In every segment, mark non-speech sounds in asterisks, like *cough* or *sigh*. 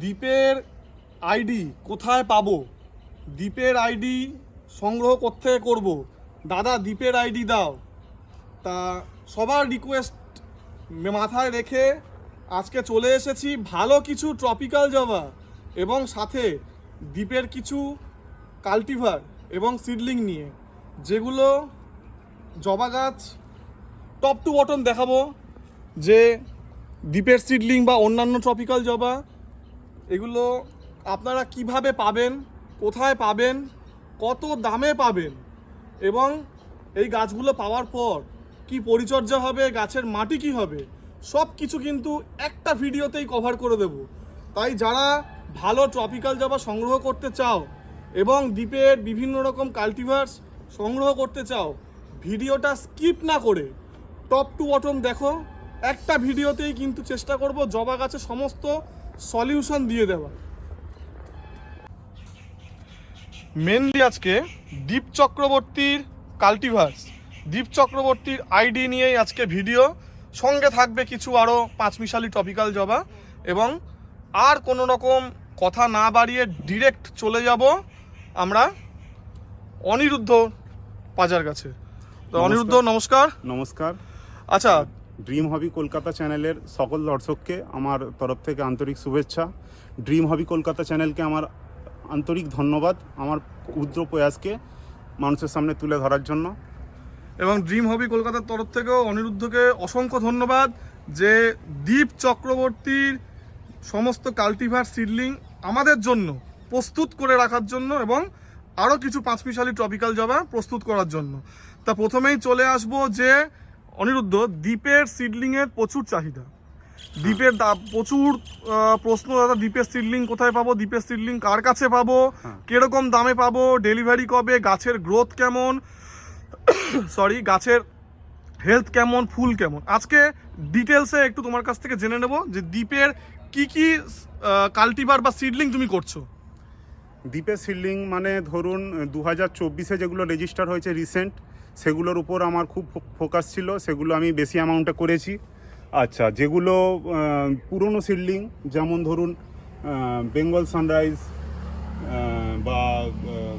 দ্বীপের আইডি কোথায় পাবো? দ্বীপের আইডি সংগ্রহ করতে করব? দাদা, দ্বীপের আইডি দাও। তা সবার রিকোয়েস্ট মাথায় রেখে আজকে চলে এসেছি ভালো কিছু ট্রপিক্যাল জবা এবং সাথে দ্বীপের কিছু কাল্টিভার এবং সিডলিং নিয়ে। যেগুলো জবা গাছ টপ টু বটন দেখাবো। যে দ্বীপের সিডলিং বা অন্যান্য ট্রপিক্যাল জবা এগুলো আপনারা কীভাবে পাবেন, কোথায় পাবেন, কত দামে পাবেন এবং এই গাছগুলো পাওয়ার পর কি পরিচর্যা হবে, গাছের মাটি কি হবে, সব কিছু কিন্তু একটা ভিডিওতেই কভার করে দেব। তাই যারা ভালো ট্রপিক্যাল জবা সংগ্রহ করতে চাও এবং দ্বীপের বিভিন্ন রকম কাল্টিভার্স সংগ্রহ করতে চাও, ভিডিওটা স্কিপ না করে টপ টু বটম দেখো। একটা ভিডিওতেই কিন্তু চেষ্টা করব জবা গাছের সমস্ত সলিউশন দিয়ে দেওয়া। মেনলি আজকে দীপ চক্রবর্তীর কাল্টিভার্স। দীপ চক্রবর্তীর আইডি নিয়েই আজকে ভিডিও। সঙ্গে থাকবে কিছু আরও পাঁচমিশালি টপিক্যাল জবা এবং আর কোনো রকম কথা না বাড়িয়ে ডিরেক্ট চলে যাব আমরা অনিরুদ্ধ পাজার কাছে। তো অনিরুদ্ধ নমস্কার। নমস্কার। আচ্ছা ড্রিম হবি কলকাতা চ্যানেলের সকল দর্শককে আমার তরফ থেকে আন্তরিক শুভেচ্ছা। ড্রিম হবি কলকাতা চ্যানেলকে আমার আন্তরিক ধন্যবাদ, আমার ক্ষুদ্র প্রয়াসকে মানুষের সামনে তুলে ধরার জন্য। এবং ড্রিম হবি কলকাতার তরফ থেকেও অনিরুদ্ধকে অসংখ্য ধন্যবাদ যে দীপ চক্রবর্তীর সমস্ত কাল্টিভার সিডলিং আমাদের জন্য প্রস্তুত করে রাখার জন্য এবং আরও কিছু পাঁচমিশালি ট্রপিক্যাল জবা প্রস্তুত করার জন্য। তা প্রথমেই চলে আসব যে অনিরুদ্ধ দ্বীপের সিডলিংয়ের প্রচুর চাহিদা। দ্বীপের দা- প্রচুর প্রশ্ন দাদা দ্বীপের সিডলিং কোথায় পাবো? দ্বীপের সিডলিং কার কাছে পাবো? হ্যাঁ। কীরকম দামে পাবো? ডেলিভারি কবে? গাছের গ্রোথ কেমন? *coughs* সরি গাছের হেলথ কেমন? ফুল কেমন? আজকে ডিটেলসে একটু তোমার কাছ থেকে জেনে নেব যে দ্বীপের কি কি কাল্টিভার বা সিডলিং তুমি করছ। দ্বীপের সিডলিং মানে ধরুন দু হাজার চব্বিশে যেগুলো রেজিস্টার হয়েছে রিসেন্ট সেগুলোর উপর আমার খুব ফোকাস ছিল সেগুলো আমি বেশি অ্যামাউন্টে করেছি। আচ্ছা যেগুলো পুরনো সিল্ডিং যেমন ধরুন বেঙ্গল সানরাইজ বা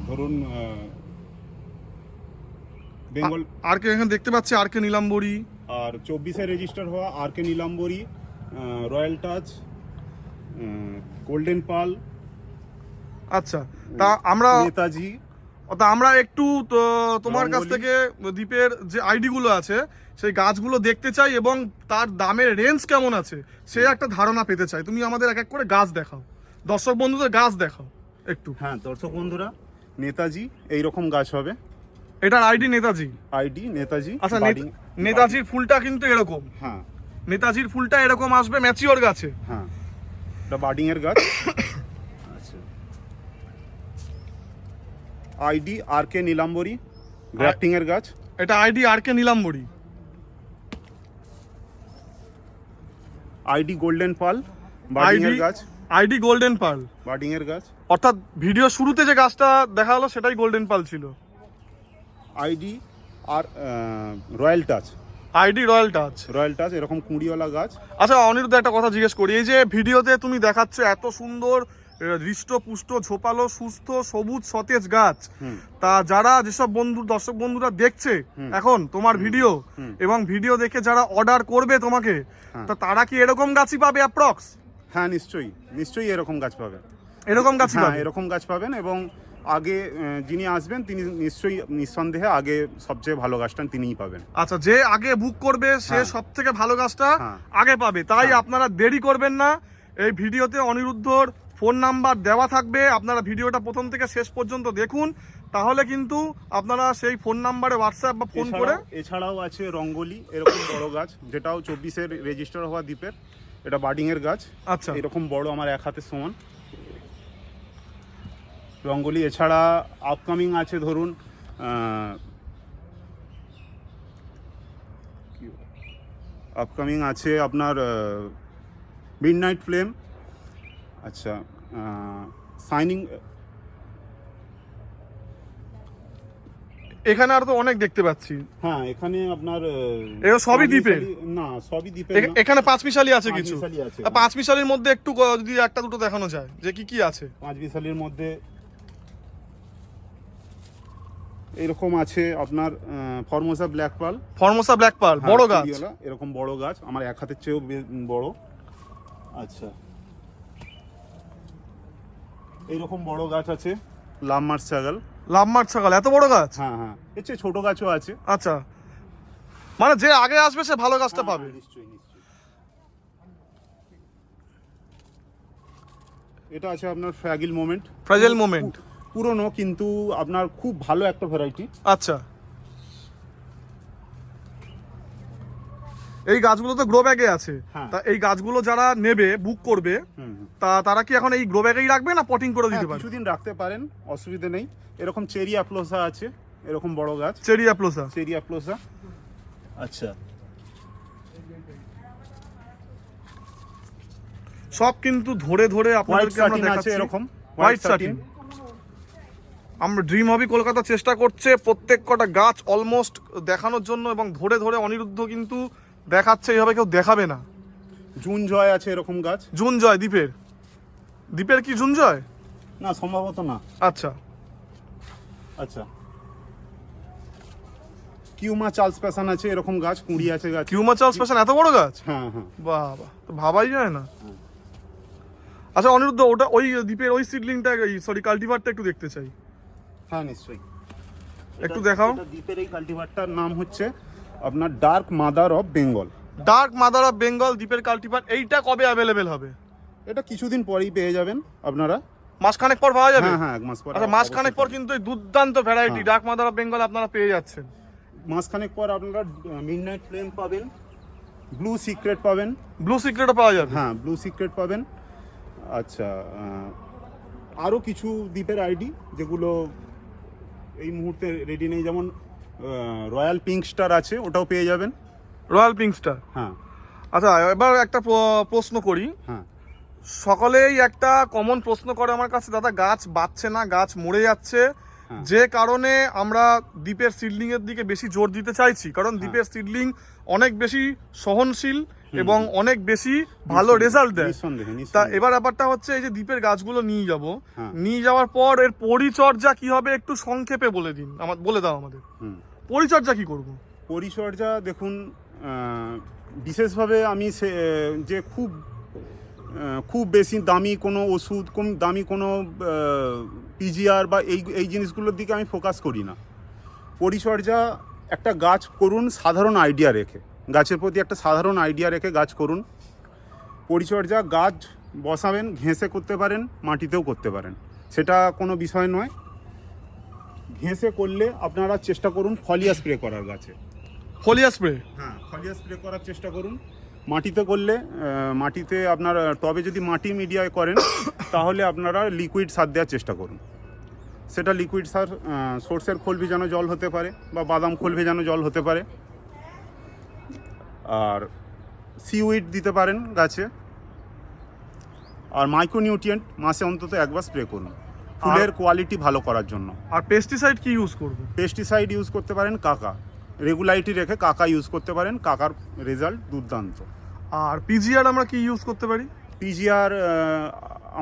ধরুন বেঙ্গল আর কে এখানে দেখতে পাচ্ছি? আর কে নীলাম্বরী? আর চব্বিশে রেজিস্টার হওয়া R K Nilambari royal touch golden pearl আচ্ছা তা আমরা নেতাজি তা আমরা একটু তোমার কাছ থেকে দ্বীপের যে আইডি গুলো আছে সেই গাছগুলো দেখতে চাই এবং তার দামের রেঞ্জ কেমন আছে সে একটা ধারণা পেতে চাই। তুমি আমাদের এক এক করে গাছ দেখাও। দর্শক বন্ধুদের গাছ দেখাও একটু। হ্যাঁ দর্শক বন্ধুরা নেতাজি এই রকম গাছ হবে। এটার আইডি নেতাজি? আইডি নেতাজি আচ্ছা বাড়ি- নেতা- নেতাজির ফুলটা কিন্তু এরকম। হ্যাঁ। নেতাজির ফুলটা এরকম আসবে ম্যাচিওর গাছে। হ্যাঁ। এটা বার্ডিং এর গাছ *coughs* আচ্ছা আইডি আর কে নীলাম্বরী গ্রাফটিং এর গাছ। এটা ID R K Nilambari. ID golden pearl budding ID এর গাছ। আইডি গোল্ডেন পাল। বার্ডিং এর গাছ। অর্থাৎ ভিডিও শুরুতে যে গাছটা দেখা হলো সেটাই গোল্ডেন পাল ছিল। আইডি আর royal touch. ID royal touch. Royal touch এরকম কুঁড়িওয়ালা গাছ। আচ্ছা অনিরুদ্ধ একটা কথা জিজ্ঞেস করি। এই যে ভিডিওতে তুমি দেখাচ্ছ এত সুন্দর হৃষ্ট পুষ্ট ঝোপালো সুস্থ সবুজ সতেজ গাছ। তা যারা যেসব বন্ধু দর্শক বন্ধুরা দেখছে এখন তোমার ভিডিও এবং ভিডিও দেখে যারা অর্ডার করবে তোমাকে হ্যাঁ। তা তারা কি এরকম গাছই পাবে অ্যাপ্রক্স হ্যাঁ নিশ্চয়ই। নিশ্চয়ই এরকম গাছ পাবেন। এরকম গাছই হ্যাঁ পাবে? এরকম গাছ পাবেন এবং আগে যিনি আসবেন তিনি নিশ্চয়ই নিঃসন্দেহে আগে সবচেয়ে ভালো গাছটা তিনিই পাবেন। আচ্ছা যে আগে বুক করবে সে হ্যাঁ। সব থেকে ভালো গাছটা হ্যাঁ। আগে পাবে। তাই হ্যাঁ। আপনারা দেরি করবেন না। এই ভিডিওতে অনিরুদ্ধর ফোন নাম্বার দেওয়া থাকবে আপনারা ভিডিওটা প্রথম থেকে শেষ পর্যন্ত দেখুন। তাহলে কিন্তু আপনারা সেই ফোন নাম্বারে হোয়াটসঅ্যাপ বা ফোন করে এছাড়াও- আছে রঙ্গলি এরকম বড় গাছ যেটাও চব্বিশের রেজিস্টার হওয়া দ্বীপের। এটা বার্ডিং এর গাছ। আচ্ছা। এরকম বড় আমার এক হাতে সমান। রঙ্গলি এছাড়া আপকামিং আছে ধরুন আপকামিং আছে আপনার মিড নাইট ফ্লেম আচ্ছা সাইনিং এখানে আর তো অনেক দেখতে পাচ্ছি। হ্যাঁ এখানে আপনার আহ, সবই? মিশালি- না সবই না। এখানে পাঁচ মিশালি আছে কিছু। পাঁচ মিশালির মধ্যে একটু যদি একটা দুটো দেখানো যায় যে কি কি আছে? পাঁচ বিশালির মধ্যে এরকম আছে আপনার Formosa black pearl. Formosa black pearl বড় গাছ। এরকম বড় গাছ আমার এক হাতের চেয়েও বড়। আচ্ছা। এইরকম বড় গাছ আছে। লাম্মার ছাগল। লাম্মার ছাগল এত বড় গাছ? হ্যাঁ হ্যাঁ। এর চেয়ে ছোট গাছও আছে। আচ্ছা। মানে যে আগে আসবে সে ভালো গাছটা হ্যাঁ, পাবে। হ্যাঁ, নিশ্চয়ই নিশ্চয়ই। এটা আছে আপনার ফ্র্যাগিল মোমেন্ট। ফ্র্যাগিল মোমেন্ট। পুরনো কিন্তু আপনার খুব ভালো একটা ভ্যারাইটি। আচ্ছা। এই গাছগুলো তো গ্রো ব্যাগে আছে। হ্যাঁ। তা এই গাছগুলো যারা নেবে বুক করবে। তা তারা কি এখন এই গ্রো ব্যাগেই রাখবে না পটিং করে দিতে হ্যাঁ, পারবে? কিছুদিন রাখতে পারেন অসুবিধা নেই। এরকম চেরি অ্যাপ্লোসা আছে এরকম বড় গাছ। চেরি অ্যাপ্লোসা চেরি অ্যাপ্লোসা আচ্ছা। সব কিন্তু ধরে ধরে আপনাদেরকে আমরা দেখাচ্ছি। এরকম হোয়াইট সাটিন আমরা ড্রিম হবি কলকাতা চেষ্টা করছে প্রত্যেক কটা গাছ অলমোস্ট দেখানোর জন্য এবং ধরে ধরে অনিরুদ্ধ কিন্তু দেখাচ্ছে এইভাবে কেউ দেখাবে না। জুন জয় আছে এরকম গাছ? জুন জয় দ্বীপের। দ্বীপের কি জুন জয়? না সম্ভবত না। আচ্ছা। আচ্ছা। কিউমা চার্লস প্যাসান আছে এরকম গাছ কুড়ি আছে গাছ। কিউমাচাল স্পেশাল এত বড় গাছ? হ্যাঁ হ্যাঁ। বাবা তো ভাবাই যায় না। আচ্ছা অনিরুদ্ধ ওটা ওই দ্বীপের ওই সিডলিংটা সরি কাল্টিভারটা একটু দেখতে চাই। হ্যাঁ নিশ্চয়ই। একটু দেখাও। দ্বীপের এই কাল্টিভারটার নাম হচ্ছে আপনার dark mother of Bengal dark mother of Bengal দ্বীপের কাল্টিভার এইটা কবে অ্যাভেলেবেল হবে? এটা কিছুদিন পরেই পেয়ে যাবেন আপনারা। মাসখানেক পর পাওয়া যাবে? হ্যাঁ হ্যাঁ এক মাস পর আচ্ছা মাসখানেক পর কিন্তু এই দুর্দান্ত variety. Dark mother of Bengal আপনারা পেয়ে যাচ্ছেন। মাসখানেক পর আপনারা মিডনাইট ফ্লেম পাবেন ব্লু সিক্রেট পাবেন। ব্লু সিক্রেটও পাওয়া যাবে? হ্যাঁ ব্লু সিক্রেট পাবেন। আচ্ছা আরও কিছু দ্বীপের আইডি যেগুলো এই মুহূর্তে রেডি নেই যেমন রয়্যাল পিঙ্ক স্টার আছে ওটাও পেয়ে যাবেন। Royal pink star? হ্যাঁ। আচ্ছা এবার একটা প্রশ্ন করি। হ্যাঁ। সকলেই একটা কমন প্রশ্ন করে আমার কাছে দাদা গাছ বাড়ছে না গাছ মরে যাচ্ছে। হ্যাঁ। যে কারণে আমরা দ্বীপের সিডলিং এর দিকে বেশি জোর দিতে চাইছি কারণ দ্বীপের সিডলিং অনেক বেশি সহনশীল এবং অনেক বেশি ভালো রেজাল্ট দেয়। তা এবার ব্যাপারটা হচ্ছে এই যে দ্বীপের গাছগুলো নিয়ে যাব হ্যাঁ। নিয়ে যাওয়ার পর এর পরিচর্যা কি হবে একটু সংক্ষেপে বলে দিন আমার বলে দাও আমাদের। হুম। পরিচর্যা কি করব? পরিচর্যা দেখুন বিশেষভাবে আমি সে যে খুব খুব বেশি দামি কোনো ওষুধ, কম দামি কোনো পিজিআর বা এই এই জিনিসগুলোর দিকে আমি ফোকাস করি না। পরিচর্যা একটা গাছ করুন, সাধারণ আইডিয়া রেখে। গাছের প্রতি একটা সাধারণ আইডিয়া রেখে গাছ করুন। পরিচর্যা গাছ বসাবেন, ঘেঁষে করতে পারেন, মাটিতেও করতে পারেন। সেটা কোনো বিষয় নয়। ঘেঁষে করলে আপনারা চেষ্টা করুন ফলিয়া স্প্রে করার গাছে। Foliar spray? হ্যাঁ ফলিয়া স্প্রে করার চেষ্টা করুন। মাটিতে করলে মাটিতে আপনার টবে যদি মাটি মিডিয়ায় করেন *coughs* তাহলে আপনারা লিকুইড সার দেওয়ার চেষ্টা করুন। সেটা লিকুইড সার আহ, সর্ষের খোল ভেজানো জল হতে পারে বা বাদাম খোল ভেজানো জল হতে পারে। আর সিউইড দিতে পারেন গাছে। আর মাইক্রোনিউট্রিয়েন্ট মাসে অন্তত একবার স্প্রে করুন। ফুলের কোয়ালিটি ভালো করার জন্য। আর পেস্টিসাইড কি ইউজ করব? পেস্টিসাইড ইউজ করতে পারেন কাকা। রেগুলারিটি রেখে কাকা ইউজ করতে পারেন কাকার রেজাল্ট দুর্দান্ত। আর পিজিআর আমরা কি ইউজ করতে পারি? পিজিআর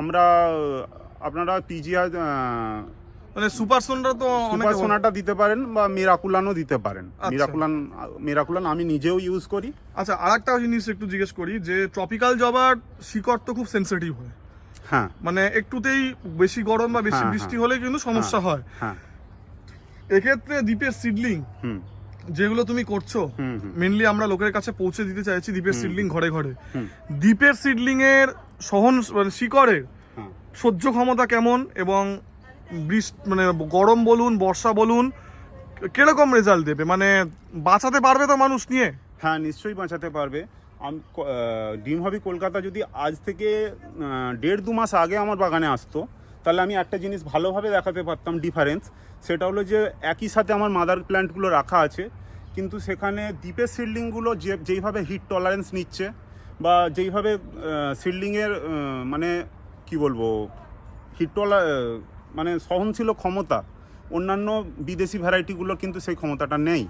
আমরা আপনারা পিজিআর মানে সুপার সোনটা তো অনেক সুপার সোনাটা দিতে পারেন বা মিরাকুলানও দিতে পারেন। আচ্ছা। মিরাকুলান মিরাকুলান আমি নিজেও ইউজ করি। আচ্ছা আরেকটা জিনিস একটু জিজ্ঞেস করি যে ট্রপিক্যাল জবার শিকড় তো খুব সেন্সিটিভ হয়। হ্যাঁ। মানে একটুতেই বেশি গরম বা বেশি হ্যাঁ, বৃষ্টি হ্যাঁ। হলে কিন্তু সমস্যা হয় এক্ষেত্রে দ্বীপের সিডলিং যেগুলো তুমি করছ মেনলি আমরা লোকের কাছে পৌঁছে দিতে চাইছি দ্বীপের সিডলিং ঘরে ঘরে। দ্বীপের সিডলিং এর সহন মানে শিকড়ের হ্যাঁ। সহ্য ক্ষমতা কেমন এবং বৃষ্টি মানে গরম বলুন বর্ষা বলুন কীরকম রেজাল্ট দেবে? মানে বাঁচাতে পারবে তো মানুষ নিয়ে? হ্যাঁ নিশ্চয়ই বাঁচাতে পারবে। আমি ডিম হবি কলকাতা যদি আজ থেকে দেড় দু মাস আগে আমার বাগানে আসতো, তাহলে আমি একটা জিনিস ভালোভাবে দেখাতে পারতাম ডিফারেন্স সেটা হলো যে একই সাথে আমার মাদার প্ল্যান্টগুলো রাখা আছে, কিন্তু সেখানে দ্বীপের সিডলিংগুলো যে, যেইভাবে হিট টলারেন্স নিচ্ছে, বা যেইভাবে সিডলিংয়ের মানে কি বলব হিট টলা মানে সহনশীল ক্ষমতা, অন্যান্য বিদেশি ভ্যারাইটিগুলোর কিন্তু সেই ক্ষমতাটা নেই,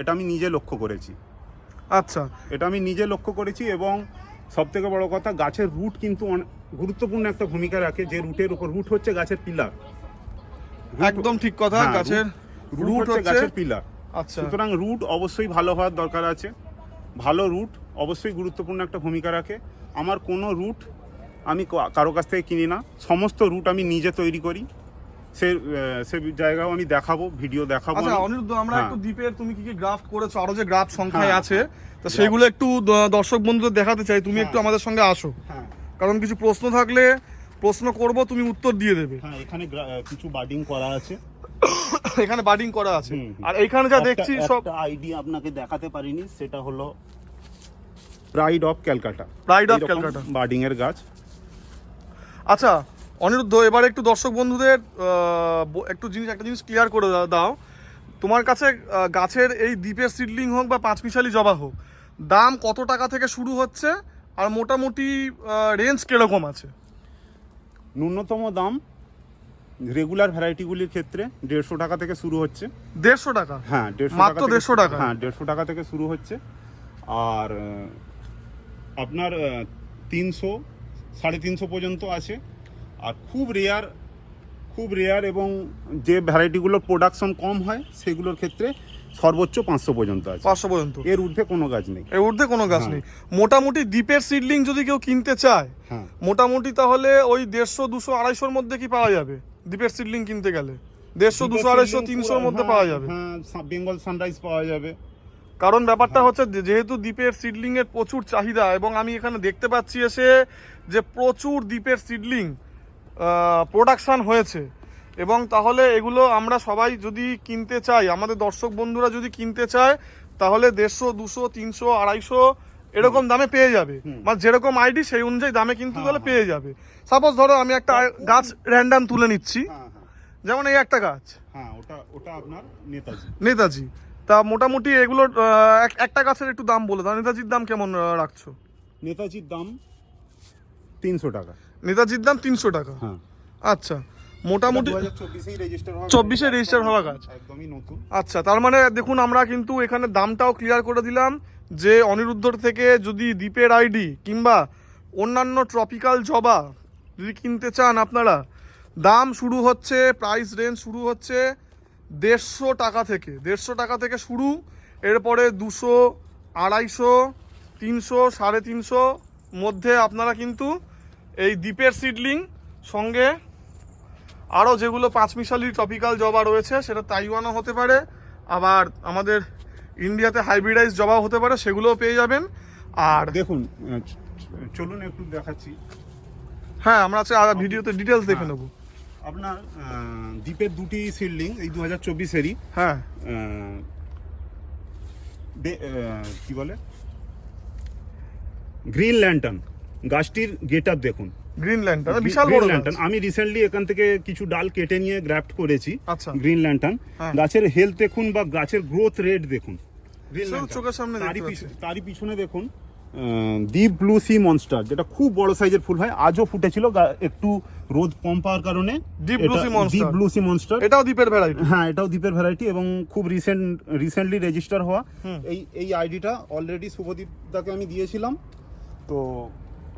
এটা আমি নিজে লক্ষ্য করেছি। আচ্ছা। এটা আমি নিজে লক্ষ্য করেছি এবং সব থেকে বড় কথা গাছের রুট কিন্তু গুরুত্বপূর্ণ একটা ভূমিকা রাখে যে রুটের উপর রুট হচ্ছে গাছের পিলার। একদম ঠিক কথা হ্যাঁ, গাছের রুট হচ্ছে গাছের পিলার। আচ্ছা। সুতরাং রুট অবশ্যই ভালো হওয়ার দরকার আছে। ভালো রুট অবশ্যই গুরুত্বপূর্ণ একটা ভূমিকা রাখে। আমার কোনো রুট আমি কারও কাছ থেকে কিনি না। সমস্ত রুট আমি নিজে তৈরি করি। সে সে জায়গাও আমি দেখাবো ভিডিও দেখাবো আচ্ছা। অনিরুদ্ধ আমরা হ্যাঁ। একটু দ্বীপের তুমি কি কি গ্রাফট করেছ আরও যে গ্রাফ সংখ্যায় হ্যাঁ। আছে তা সেগুলো একটু দর্শক বন্ধুদের দেখাতে চাই তুমি হ্যাঁ। একটু আমাদের সঙ্গে আসো কারণ কিছু প্রশ্ন থাকলে প্রশ্ন করব তুমি উত্তর দিয়ে দেবে হ্যাঁ এখানে কিছু বার্ডিং করা আছে *coughs* এখানে বাডিং করা আছে। আর এইখানে যা দেখছি সব আইডিয়া আপনাকে দেখাতে পারিনি সেটা হলো pride of Calcutta Pride of Calcutta। বার্ডিং এর গাছ আচ্ছা অনিরুদ্ধ এবার একটু দর্শক বন্ধুদের একটু জিনিস একটা জিনিস ক্লিয়ার করে দাও- তোমার কাছে গাছের এই দ্বীপের সিডলিং হোক বা পাঁচমিশালি জবা হোক দাম কত টাকা থেকে শুরু হচ্ছে আর মোটামুটি রেঞ্জ কীরকম আছে? ন্যূনতম দাম রেগুলার ভ্যারাইটিগুলির ক্ষেত্রে দেড়শো টাকা থেকে শুরু হচ্ছে। দেড়শো টাকা? হ্যাঁ দেড়শো মাত্র 150 টাকা? হ্যাঁ দেড়শো টাকা থেকে শুরু হচ্ছে। আর আপনার তিনশো সাড়ে তিনশো পর্যন্ত আছে। আর খুব রেয়ার খুব রেয়ার এবং যে ভ্যারাইটিগুলোর প্রোডাকশন কম হয় সেগুলোর ক্ষেত্রে সর্বোচ্চ পাঁচশো পর্যন্ত আছে। পাঁচশো পর্যন্ত। এর ঊর্ধ্বে কোনো গাছ নেই। এর ঊর্ধ্বে কোনো গাছ হ্যাঁ। নেই। মোটামুটি দ্বীপের সিডলিং যদি কেউ কিনতে চায় হ্যাঁ। মোটামুটি তাহলে ওই দেড়শো দুশো আড়াইশোর মধ্যে কি পাওয়া যাবে? দ্বীপের সিডলিং কিনতে গেলে। দেড়শো দুশো আড়াইশো তিনশোর মধ্যে পাওয়া যাবে। হ্যাঁ বেঙ্গল সানরাইজ পাওয়া যাবে। কারণ ব্যাপারটা হচ্ছে যেহেতু দ্বীপের সিডলিং এর প্রচুর চাহিদা এবং আমি এখানে দেখতে পাচ্ছি এসে যে প্রচুর দ্বীপের সিডলিং প্রোডাকশন হয়েছে। এবং তাহলে এগুলো আমরা সবাই যদি কিনতে চাই আমাদের দর্শক বন্ধুরা যদি কিনতে চায় তাহলে দেড়শো দুশো তিনশো আড়াইশো এরকম দামে পেয়ে যাবে। মানে যেরকম আইডি সেই অনুযায়ী দামে কিন্তু হ্যাঁ, তাহলে হ্যাঁ। পেয়ে যাবে। সাপোজ ধরো আমি একটা গাছ র্যান্ডাম তুলে নিচ্ছি। হ্যাঁ হ্যাঁ। যেমন এই একটা গাছ। হ্যাঁ ওটা ওটা আপনার নেতাজি। নেতাজি। তা মোটামুটি এক- একটা গাছের একটু দাম বলে। দাও নেতাজির দাম কেমন রাখছো? নেতাজির দাম তিনশো টাকা। নেতাজির দাম তিনশো টাকা। হ্যাঁ। আচ্ছা মোটামুটি হাজার রেজিস্টার হওয়া 24 হওয়া গাছ। একদমই নতুন। আচ্ছা তার মানে দেখুন আমরা কিন্তু এখানে দামটাও ক্লিয়ার করে দিলাম যে অনিরুদ্ধর থেকে যদি দ্বীপের আইডি কিংবা অন্যান্য ট্রপিক্যাল জবা যদি কিনতে চান আপনারা দাম শুরু হচ্ছে প্রাইস রেঞ্জ শুরু হচ্ছে দেড়শো টাকা থেকে। দেড়শো টাকা থেকে শুরু এরপরে দুশো আড়াইশো তিনশো সাড়ে তিনশো মধ্যে আপনারা কিন্তু এই দ্বীপের সিডলিং সঙ্গে আরও যেগুলো পাঁচমিশালি টপিক্যাল জবা রয়েছে সেটা তাইওয়ানও হতে পারে আবার আমাদের ইন্ডিয়াতে হাইব্রিডাইজ জবাও হতে পারে সেগুলোও পেয়ে যাবেন। আর দেখুন চলুন একটু দেখাচ্ছি। হ্যাঁ আমরা ভিডিওতে ডিটেলস দেখে হ্যাঁ। নেব। আপনার দ্বীপের দুটি সিডলিং এই দু হাজার চব্বিশেরই। হ্যাঁ। কি বলে? গ্রিন ল্যান্টার্ন গাছটির গেট আপ দেখুন। গ্রিনল্যান্ড বিশাল বড় ল্যান্টার্ন আমি রিসেন্টলি এখান থেকে কিছু ডাল কেটে নিয়ে গ্রাফট করেছি আচ্ছা। গ্রিন ল্যান্টার্ন হ্যাঁ। গাছের হেলথ দেখুন বা গাছের গ্রোথ রেট দেখুন। গ্রিন চোখের সামনে তারই পিছনে দেখুন ডিপ ব্লু সি মনস্টার যেটা খুব বড় সাইজের ফুল হয় আজও ফুটেছিল একটু রোদ কম পাওয়ার কারণে। Deep blue sea monster। Deep blue sea monster এটাও দ্বীপের ভ্যারাইটি হ্যাঁ এটাও দ্বীপের ভ্যারাইটি এবং খুব রিসেন্ট রিসেন্টলি রেজিস্টার হওয়া। এই এই আইডিটা অলরেডি শুভদীপ দাকে আমি দিয়েছিলাম। তো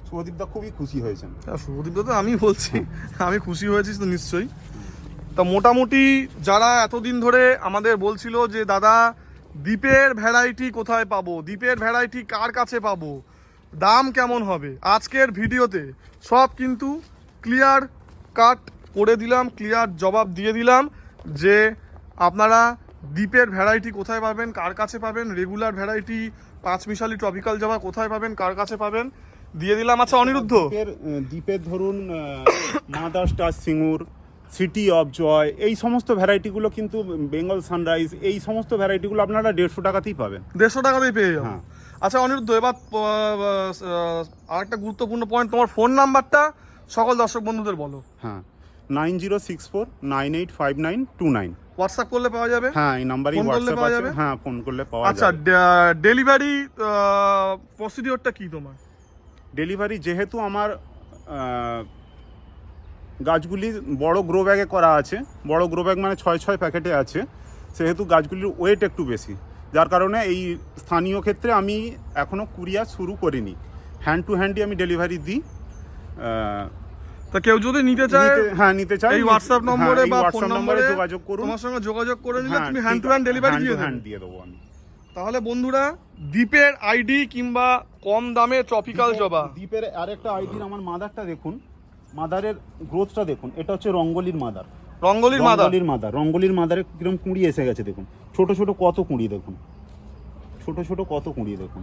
শুভদীপ দা খুবই খুশি হয়েছেন। শুভদীপ তো আমি বলছি, আমি খুশি হয়েছি তো নিশ্চয়ই। তা মোটামুটি যারা এতদিন ধরে আমাদের বলছিল যে, দাদা, দ্বীপের ভ্যারাইটি কোথায় পাবো? দ্বীপের ভ্যারাইটি কার কাছে পাবো? দাম কেমন হবে? আজকের ভিডিওতে সব কিন্তু ক্লিয়ার কাট করে দিলাম ক্লিয়ার জবাব দিয়ে দিলাম যে, আপনারা দ্বীপের ভ্যারাইটি কোথায় পাবেন, কার কাছে পাবেন রেগুলার ভ্যারাইটি পাঁচ মিশালি ট্রপিক্যাল জবা কোথায় পাবেন, কার কাছে পাবেন দিয়ে দিলাম আচ্ছা অনিরুদ্ধ। দ্বীপের ধরুন mother star Singur city of joy এই সমস্ত ভ্যারাইটিগুলো কিন্তু বেঙ্গল সানরাইজ এই সমস্ত ভ্যারাইটিগুলো আপনারা দেড়শো টাকাতেই পাবেন। দেড়শো টাকাতেই পেয়ে যাব হ্যাঁ। আচ্ছা অনিরুদ্ধ এবার আর একটা গুরুত্বপূর্ণ পয়েন্ট তোমার ফোন নাম্বারটা সকল দর্শক বন্ধুদের বলো। হ্যাঁ nine zero six four nine eight five nine two nine. WhatsApp করলে পাওয়া যাবে? হ্যাঁ এই নাম্বারই হোয়াটসঅ্যাপ পাওয়া যাবে? হ্যাঁ ফোন করলে পাওয়া যাবে। আচ্ছা ডেলিভারি প্রসিডিওরটা কি তোমার? ডেলিভারি যেহেতু আমার গাছগুলি বড় গ্রো ব্যাগে করা আছে বড় গ্রো ব্যাগ মানে ছয় ছয় প্যাকেটে আছে সেহেতু গাছগুলির ওয়েট একটু বেশি। যার কারণে এই স্থানীয় ক্ষেত্রে আমি এখনও কুরিয়ার শুরু করিনি। হ্যান্ড টু হ্যান্ডই আমি ডেলিভারি দিই। তা কেউ যদি নিতে চায় হ্যাঁ নিতে চাই এই হোয়াটসঅ্যাপ হ্যাঁ, নম্বরে বা ফোন নম্বরে যোগাযোগ করুন। তোমার সঙ্গে যোগাযোগ করে নিলে হ্যাঁ, তুমি হ্যান্ড টু হ্যান্ড ডেলিভারি দিয়ে দেবো। আমি। তাহলে বন্ধুরা দ্বীপের আইডি কিংবা কম দামে ট্রপিক্যাল জবা। দ্বীপের আরেকটা আইডির আমার মাদারটা দেখুন মাদারের গ্রোথটা দেখুন এটা হচ্ছে রঙ্গলির মাদার রঙ্গলির মাদা রঙ্গলির মাদার রঙ্গলির মাদারে কীরকম কুঁড়ি এসে গেছে দেখুন। ছোট ছোট কত কুঁড়ি দেখুন। ছোট ছোট কত কুঁড়ি দেখুন।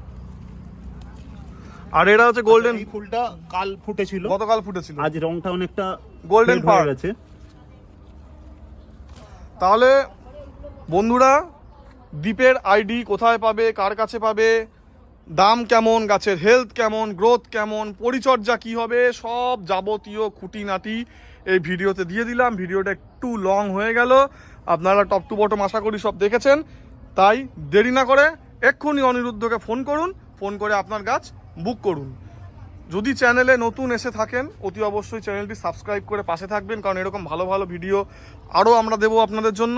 আর এটা হচ্ছে গোল্ডেন এই ফুলটা কাল ফুটেছিল। গতকাল ফুটেছিল। আজ রংটা অনেকটা গোল্ডেন হয়ে গেছে। তাহলে বন্ধুরা দ্বীপের আইডি কোথায় পাবে কার কাছে পাবে দাম কেমন, গাছের হেলথ কেমন গ্রোথ কেমন, পরিচর্যা কি হবে, সব যাবতীয় খুঁটিনাটি এই ভিডিওতে দিয়ে দিলাম। ভিডিওটা একটু লং হয়ে গেল। আপনারা টপ টু বটম আশা করি সব দেখেছেন। তাই দেরি না করে এক্ষুনি অনিরুদ্ধকে ফোন করুন ফোন করে আপনার গাছ বুক করুন। যদি চ্যানেলে নতুন এসে থাকেন অতি অবশ্যই চ্যানেলটি সাবস্ক্রাইব করে পাশে থাকবেন কারণ এরকম ভালো ভালো ভিডিও আরও আমরা দেবো আপনাদের জন্য।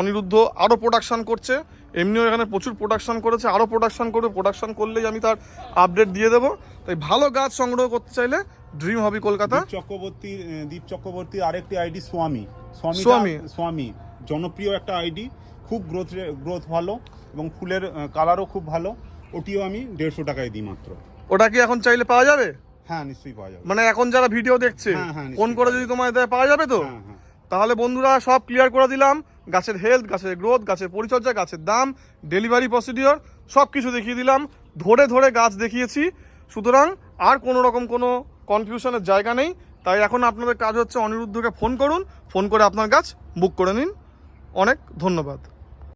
অনিরুদ্ধ আরও প্রোডাকশান করছে এমনিও এখানে প্রচুর প্রোডাকশন করেছে আরও প্রোডাকশন করবে প্রোডাকশন করলেই আমি তার আপডেট দিয়ে দেবো। তাই ভালো গাছ সংগ্রহ করতে চাইলে ড্রিম হবি কলকাতা চক্রবর্তী দীপ চক্রবর্তীর আরেকটি আইডি স্বামী স্বামী স্বামী। স্বামী জনপ্রিয় একটা আইডি খুব গ্রোথ গ্রোথ ভালো এবং ফুলের কালারও খুব ভালো। ওটিও আমি দেড়শো টাকায় দিই মাত্র। ওটা কি এখন চাইলে পাওয়া যাবে? হ্যাঁ নিশ্চয়ই পাওয়া যাবে। মানে এখন যারা ভিডিও দেখছে হ্যাঁ, হ্যাঁ, ফোন করে যদি তোমায় দেয় পাওয়া যাবে তো? হ্যাঁ তাহলে বন্ধুরা সব ক্লিয়ার করে দিলাম। গাছের হেলথ গাছের গ্রোথ গাছের পরিচর্যা গাছের দাম ডেলিভারি প্রসিডিওর সব কিছু দেখিয়ে দিলাম। ধরে ধরে গাছ দেখিয়েছি। সুতরাং আর কোনো রকম কোনো কনফিউশনের জায়গা নেই। তাই এখন আপনাদের কাজ হচ্ছে অনিরুদ্ধকে ফোন করুন। ফোন করে আপনার গাছ বুক করে নিন। অনেক ধন্যবাদ।